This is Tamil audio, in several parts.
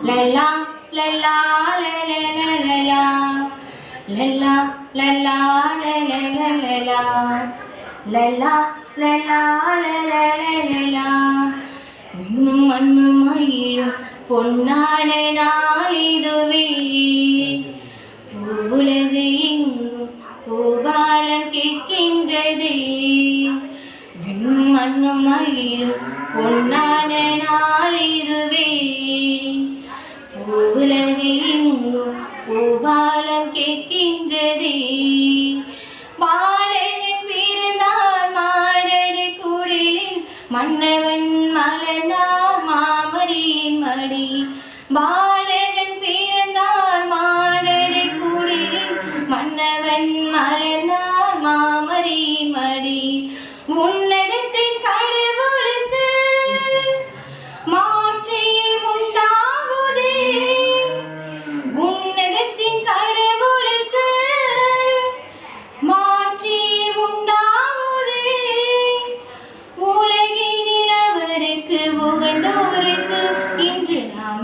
லல்லா லல்லா லலலலலா லல்லா லல்லா லலலலலா லல்லா லல்லா லலலலலா விண்ணும் மண்ணும் மயிலும் பொன்னான நாளிதுவே உலகு எங்கும் பூபாலம் கேட்கின்றதே விண்ணும் மண்ணும் மயிலும் பொன்னா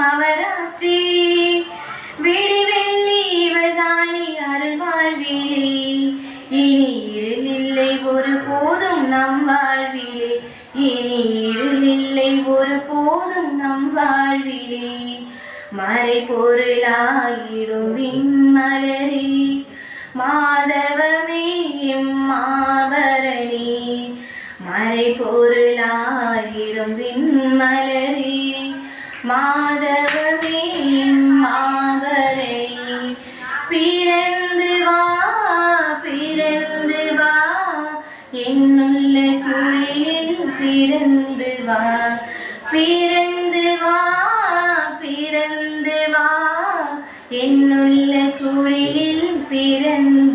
விழியென்றும் விடிவெள்ளி இவர்தானே அருள் வாழ்விலே. இனி இருளில்லை ஒரு போதும் நம் வாழ்விலே. இனி இருளில்லை ஒரு போதும் நம் வாழ்விலே. மறை பொருளாயிடும் விண்மலரே. மாதவமே மாபரணி மறை பொருள் என்னுள்ள குழியில் பிறந்து வா பிறந்து வா பிறந்து வா என்னுள்ள குழியில் பிறந்து